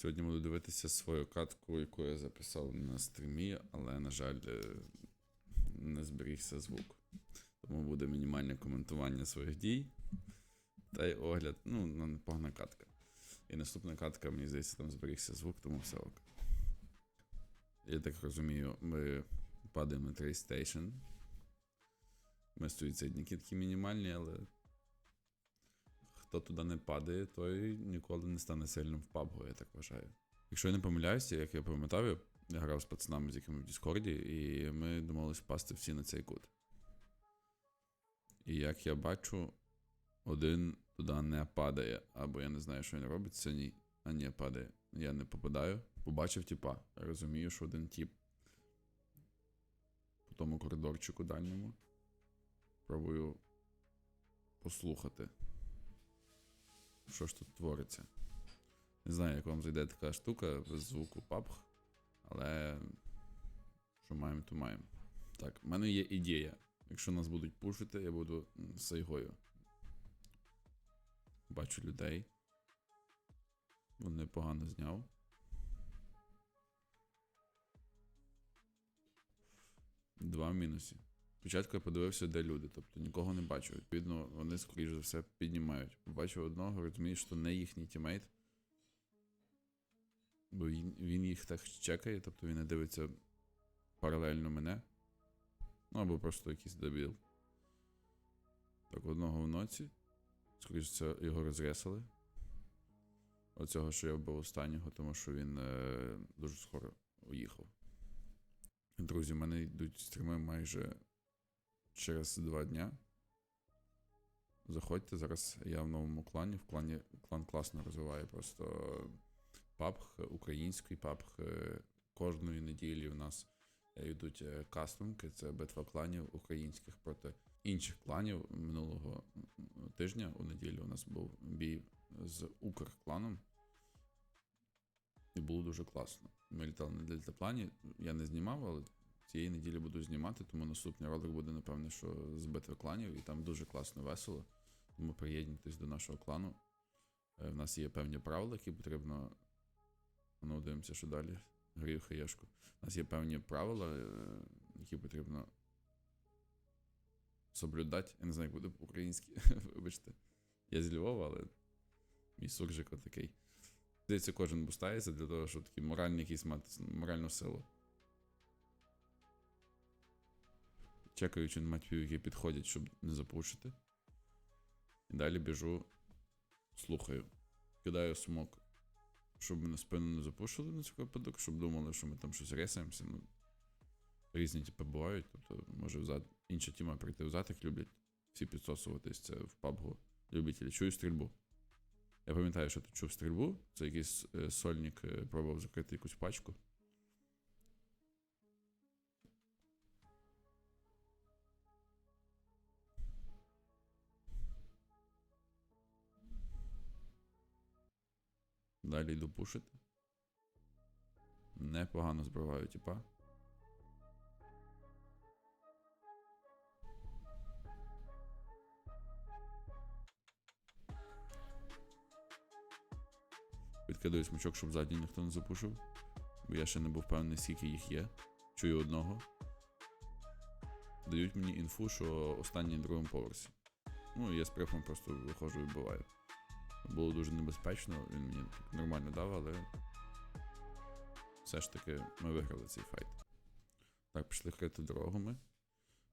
Сьогодні буду дивитися свою катку, яку я записав на стрімі, але, на жаль, е, не зберігся звук. Тому буде мінімальне коментування своїх дій. Та й огляд, ну, ну, непогана катка. І наступна катка, мені здається, там зберігся звук, тому все ок. Я так розумію, ми падаємо на Station. Ми суїцидники такі мінімальні, але хто туди не падає, той ніколи не стане сильним в PUBG, я так вважаю. Якщо я не помиляюся, як я пам'ятаю, я грав з пацанами, з якими в Діскорді, і ми домовились впасти всі на цей кут. І як я бачу, один туди не падає, або я не знаю, що він робить синій, а ні, падає. Я не попадаю. Побачив тіпа. Розумію, що один тіп по тому коридорчику дальньому. Пробую послухати, що ж тут твориться. Не знаю, як вам зайде така штука без звуку папх, але що маємо, то маємо. Так, в мене є ідея. Якщо нас будуть пушити, я буду сайгою. Бачу людей. Він непогано зняв. Два в мінусі. Спочатку я подивився, де люди, тобто нікого не бачу. Відповідно, вони, скоріш за все, піднімають. Побачив одного, розумію, що не їхній тімейт. Бо він, він їх так чекає, тобто він не дивиться паралельно мене. Ну або просто якийсь дебіл. Так, одного в ноці. Скоріше це його розресали. Оцього, що я вбив останнього, тому що він е, дуже скоро уїхав. Друзі, в мене йдуть стріми майже через два дня. Заходьте, зараз я в новому клані. В клані клан класно розвиває просто PUBG, український PUBG. Е, Кожної неділі у нас е, йдуть е, кастомки, це битва кланів українських проти інших кланів. Минулого тижня у неділю у нас був бій з Укркланом. І було дуже класно. Ми літали на дельтаплані, я не знімав, але цієї неділі буду знімати, тому наступний ролик буде, напевне, що з битви кланів, і там дуже класно весело. Тому приєднуйтесь до нашого клану. Е, В нас є певні правила, які потрібно. Ну, дивимося, що далі. Грію хаєшку. У нас є певні правила, е, які потрібно соблюдати. Я не знаю, як буде по-українськи, вибачте. Я з Львова, але мій суржик отакий. Здається, кожен бустається для того, щоб такий моральний якийсь мати моральну силу. Чекаю, чи нема тіпів, які підходять, щоб не запушити. І далі біжу, слухаю. Кидаю смок, щоб мене спину не запушили на цей випадок, щоб думали, що ми там щось ресаємося. Ну, різні типи бувають. Тобто, може взад інша тіма прийти взад, як люблять всі підсосуватись це в PUBG. Любителі. Чую стрільбу. Я пам'ятаю, що тут чув стрільбу. Це якийсь е, сольник е, пробував закрити якусь пачку. Далі йду пушити. Непогано збиваю, типа. Відкидаю смачок, щоб ззаді ніхто не запушив. Бо я ще не був впевнений, скільки їх є. Чую одного. Дають мені інфу, що останній на другому поверсі. Ну, і я з прифом просто виходжу і вбиваю. Було дуже небезпечно, він мені нормально дав, але все ж таки ми виграли цей файт. Так, пішли крити дорогами.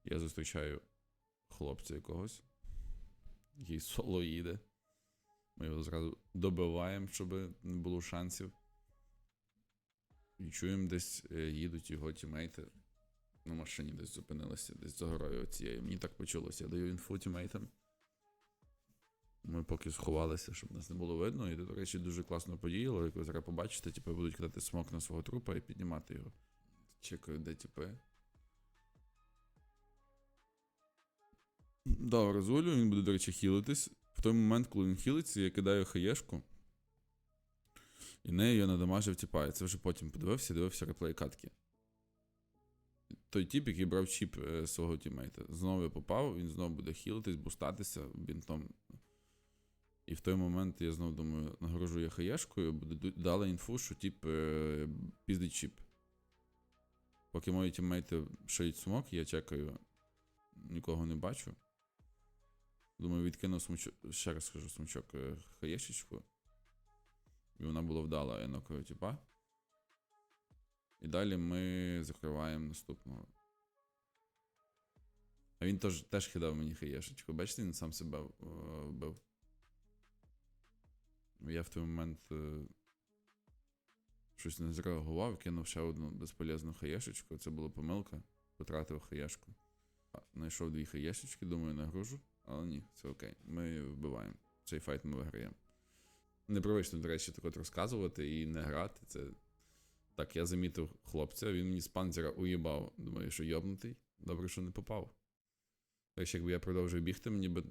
Я зустрічаю хлопця якогось, який соло їде. Ми його зразу добиваємо, щоб не було шансів. І чуємо, десь е, їдуть його тімейти. На машині десь зупинилися, десь за горою оцією. Мені так почулося. Я даю інфу тімейтам. Ми поки сховалися, щоб нас не було видно. І, до речі, дуже класно подіяло, як ви зараз побачите, типу, будуть кидати смок на свого трупа і піднімати його. Чекаю, де типи. Да, розволю, він буде, до речі, хілитись. В той момент, коли він хілиться, я кидаю хаєшку. І нею я надамажив тіпа. Я це вже потім подивився, дивився реплей катки. Той тип, який брав чіп е, свого тімейта. Знову попав, він знову буде хілитись, бустатися бінтом. І в той момент я знову думаю, нагрожу я хаєшкою, бо дали інфу, що тип е, піздить чіп. Поки мої тіммейти шиють смок, я чекаю, нікого не бачу. Думаю, відкинув смучок, ще раз скажу смучок е, хаєшечку. І вона була вдала, я нокаю типа. І далі ми закриваємо наступного. А він теж, теж кидав мені хаєшечку. Бачите, він сам себе е, вбив. Я в той момент е, щось не зреагував, кинув ще одну безполезну хаєшечку. Це була помилка. Потратив хаєшку. Знайшов дві хаєшечки, думаю, нагружу. Але ні, це окей. Ми вбиваємо. Цей файт ми виграємо. Непривично, до речі, так от розказувати і не грати. Це. Так, я замітив хлопця, він мені з панцера уїбав. Думаю, що йобнутий. Добре, що не попав. Так що якби я продовжив бігти, мені би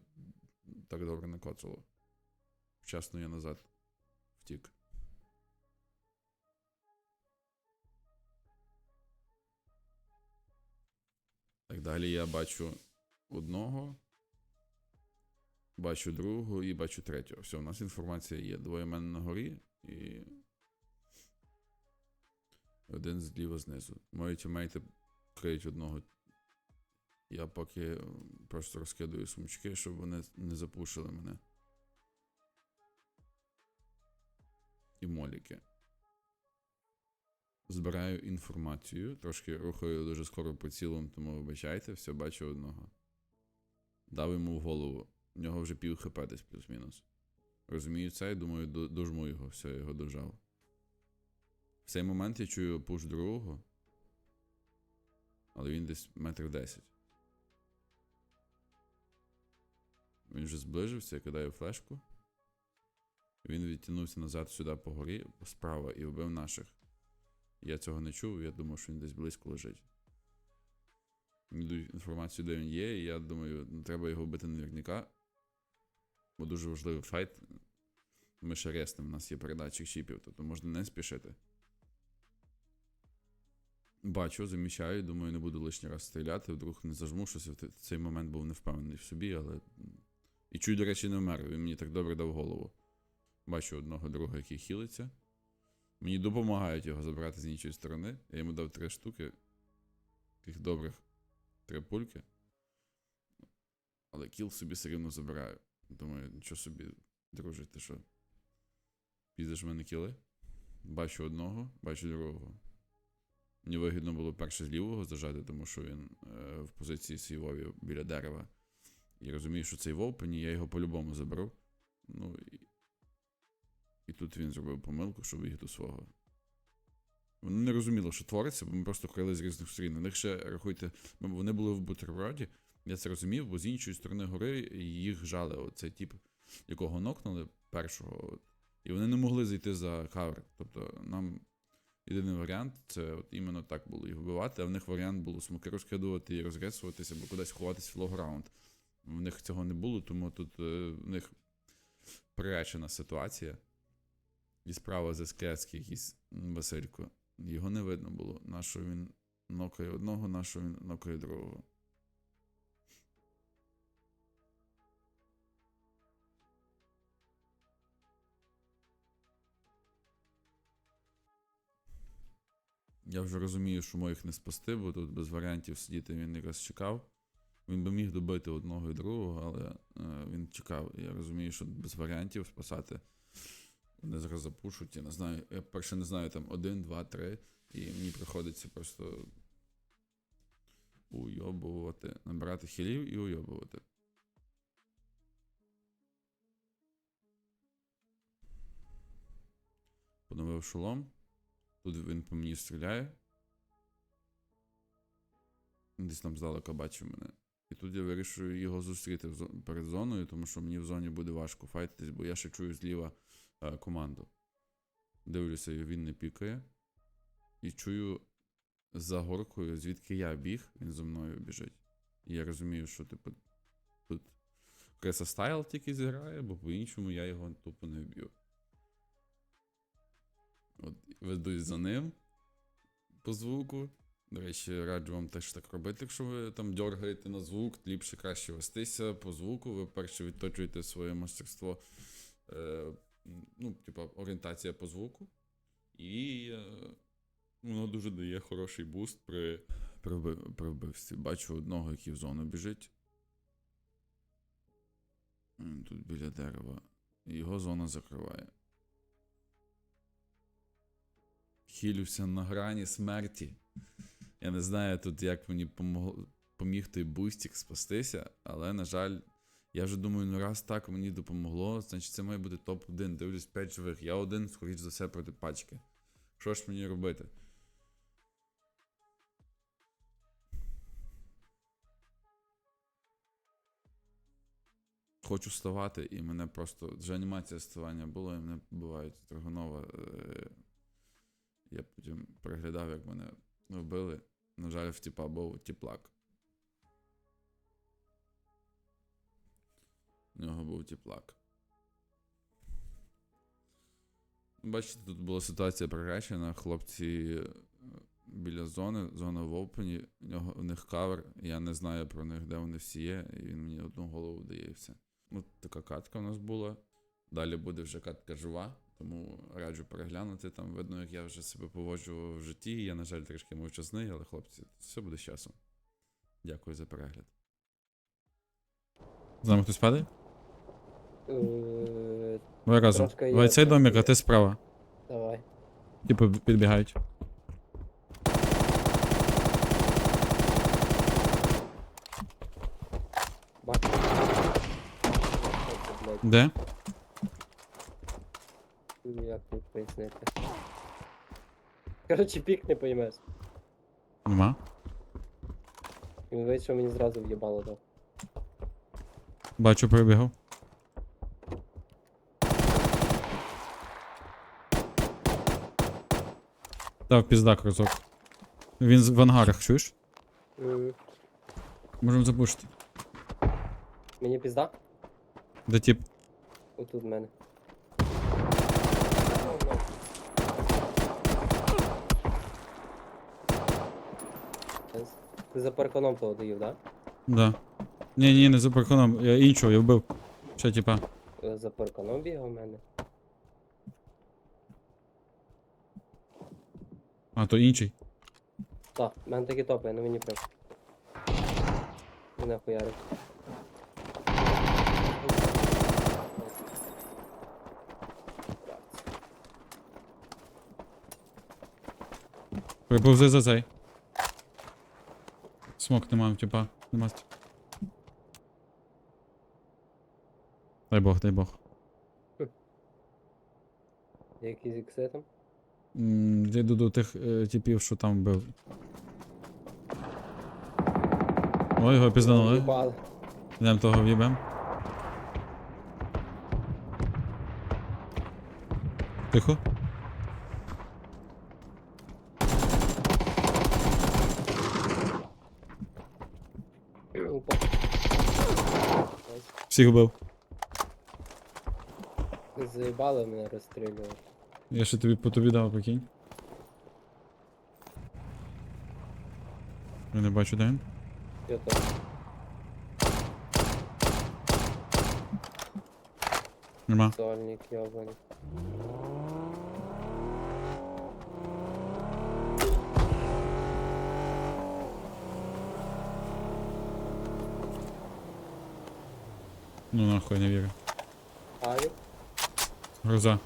так добре не коцало. Вчасно я назад втік. Так далі я бачу одного, бачу другого і бачу третього. Все, у нас інформація є. Двоє мене на горі і. Один зліва знизу. Мої тімейти криють одного. Я поки просто розкидаю сумочки, щоб вони не запушили мене. І моліки. Збираю інформацію. Трошки рухаю дуже скоро по цілому, тому вибачайте, все бачу одного. Дав йому в голову. У нього вже пів хп десь плюс-мінус. Розумію це і думаю, дожму його, все, його дожав. В цей момент я чую пуш другого. Але він десь метр десять. Він вже зближився, я кидаю флешку. Він відтягнувся назад сюди по горі, справа, і вбив наших. Я цього не чув, я думав, що він десь близько лежить. Мені інформацію, де він є, і я думаю, ну, треба його вбити наверняка. Бо дуже важливий файт. Ми ще реснемо, у нас є передатчик чіпів, тобто можна не спішити. Бачу, замічаю, думаю, не буду лишній раз стріляти, вдруг не зажму щось. В цей момент був не впевнений в собі, але. І чую, до речі, не вмер. Він мені так добре дав голову. Бачу одного друга, який хілиться. Мені допомагають його забрати з іншої сторони. Я йому дав три штуки. Таких добрих три пульки. Але кіл собі все рівно забираю. Думаю, нічого собі, друже, ти що? Підеш в мене кіли? Бачу одного, бачу другого. Мені вигідно було перше з лівого зажати, тому що він е, в позиції свій вові біля дерева. І розумію, що цей вовп, ні, я його по-любому заберу. Ну. І тут він зробив помилку, щоб вигіду свого. Вони не розуміли, що твориться, бо ми просто ходили з різних сторін. У них ще, рахуйте, вони були в бутерброді. Я це розумів, бо з іншої сторони гори їх жали. Оцей тип, якого нокнули першого. І вони не могли зайти за кавер. Тобто нам єдиний варіант це от іменно так було їх вбивати, а в них варіант було смоки розкидувати і розгресуватися, або кудись ховатись в лоу-раунд. В них цього не було, тому тут е, в них приречена ситуація. І справа з СКС якийсь Василько. Його не видно було. Нащо він нокає одного, нащо він нокає другого. Я вже розумію, що моїх не спасти, бо тут без варіантів сидіти він якраз чекав. Він би міг добити одного і другого, але е, він чекав. Я розумію, що без варіантів спасати. Вони зараз запушуть, я не знаю. Я перше не знаю там один, два, три. І мені приходиться просто уйобувати, набирати хілів і уйобувати. Поновив шолом. Тут він по мені стріляє. Десь там здалека бачив мене. І тут я вирішую його зустріти перед зоною, тому що мені в зоні буде важко файтитись, бо я ще чую зліва е, команду. Дивлюся, він не пікає. І чую за горкою, звідки я біг, він за мною біжить. І я розумію, що типу тут Креса Стайл тільки зіграє, бо по-іншому я його тупо не вб'ю. От ведусь за ним по звуку. До речі, раджу вам теж так робити, якщо ви там дергаєте на звук, ліпше краще вестися по звуку, ви перше відточуєте своє мастерство е, ну, типа, орієнтація по звуку. І е, воно дуже дає хороший буст при, при, при вбивстві. Бачу одного, який в зону біжить. Тут біля дерева. Його зона закриває. Хілюся на грані смерті. Я не знаю тут, як мені помогло, поміг той бустік спастися, але, на жаль, я вже думаю, ну раз так мені допомогло, значить це має бути топ-1. Дивлюсь 5 живих. Я один, скоріш за все, проти пачки. Що ж мені робити? Хочу вставати, і мене просто. Вже анімація вставання було, і мене бувають Драгонова. Е... Я потім переглядав, як мене вбили. На жаль, в тіпа був тіплак. У нього був тіплак. Бачите, тут була ситуація приречена. Хлопці е, біля зони, зона в опені, у, нього, у них кавер. Я не знаю про них, де вони всі є, і він мені одну голову дає все. От така катка у нас була. Далі буде вже катка жива, тому раджу переглянути. Там видно, як я вже себе поводжу в житті. Я, на жаль, трішки мовчазний, але хлопці, все буде з часом. Дякую за перегляд. З нами хтось падає? Е, Давай разом. Трошки є, Давай цей трошки домик, а є. ти справа. Давай. Типу підбігають. Бачу. Це, блядь? Де? Як тут пояснити? Коротше, пік не поймеш. Нема. Він вийшов мені зразу в'єбало дав. Бачу, прибігав. Дав піздак разок. Він в ангарах, чуєш? М, Можемо запушити. Мені пізда? Де тип? Отут в мене. Ти- Ти за парканом того доїв, да? Да. Ні, ні, не за парконом. Я іншого, я вбив. Ще типа. Е, За парканом бігав в мене. А, то інший. Так, в мене такі топи, ну мені прям. Мене хуярить. Приповзи за цей. Смок нема, типа. Нема. Дай Бог, дай Бог. Якісь ікси там? М, йду до тих е, типів, що там бив. Ой, його пізданули. Йдемо того в'їбем. Тихо. Всіх вбив. Заїбали мене розстрілювати. Я ще тобі по тобі дав, прикинь. Я не бачу, де він. Я теж. Нема. Сольник йобаний. Ну нахуй, не вірю. Авік. Гроза.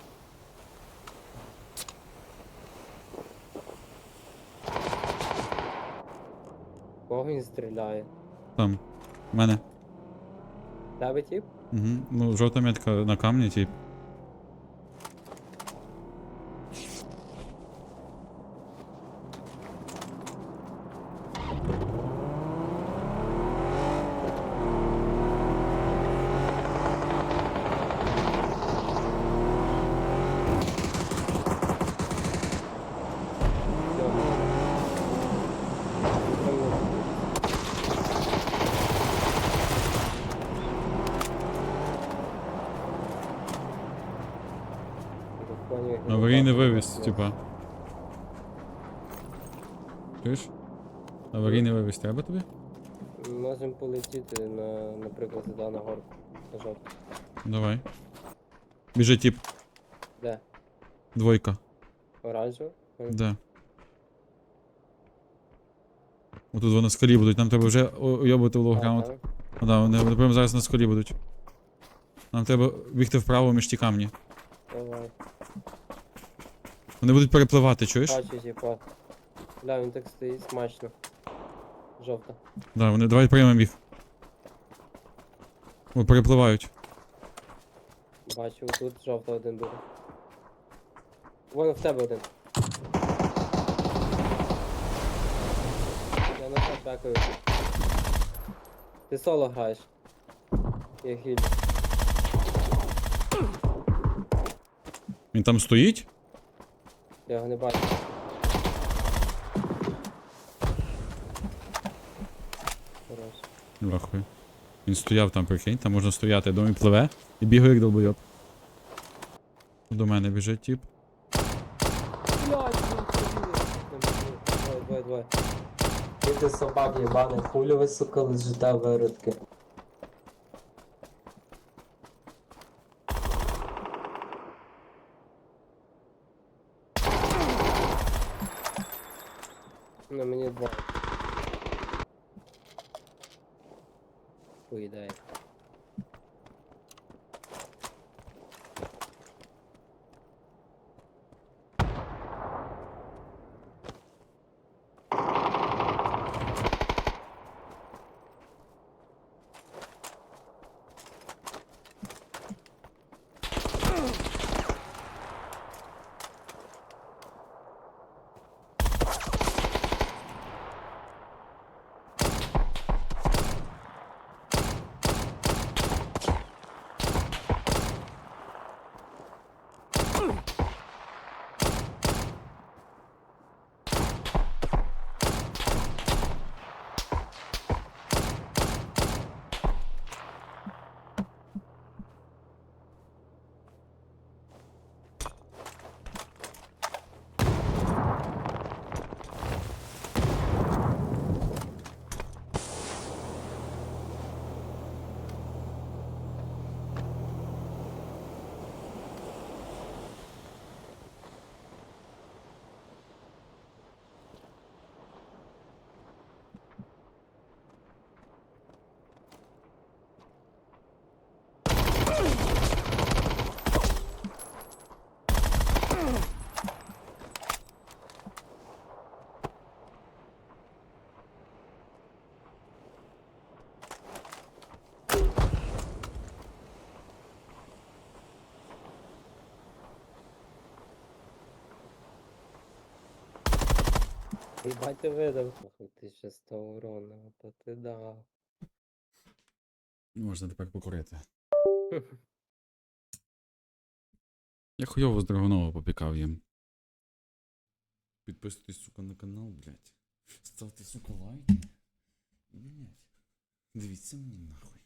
Він стріляє? Там. У мене. Тебе тип? Угу. Ну, жовта метка на камні, тип. Аварійний вивіз, типа. Чуєш? Аварійний вивіз треба тобі? Можемо полетіти на, наприклад, сюди на горку. На жовту. Давай. Біжить тип. Де? Двойка. Оранжево? Де? Отут вони на скалі будуть, нам треба вже уйобувати в А, лоу-граунд. там? Ну да, вони, вони прямо зараз на скалі будуть. Нам треба бігти вправо між ті камні. Вони будуть перепливати, чуєш? Бачу, типа. Бля, він так стоїть смачно. Жовта. Да, вони давай приймемо їх. О, перепливають. Бачу, тут жовта один буде. Вон в тебе один. Я на це бекаю. Ти соло граєш. Я гіль. Він там стоїть? Я його не бачу. Хорош. Він стояв там, прикинь, там можна стояти, я думаю, пливе і бігає як долбойоб. До мене біжить тип. Блядь, Двоє, двоє, двоє. Ти собак єбаний, хулі ви, сука, лежите виродки. На мені два. По Ебать видав. Ох, ти ще 100 урона, то ти дав. Можна тепер покурити. Я хуйово з Драгонова попікав їм. Підписуйтесь, сука, на канал, блядь. Ставте, сука, лайки. Блядь. Дивіться мені нахуй.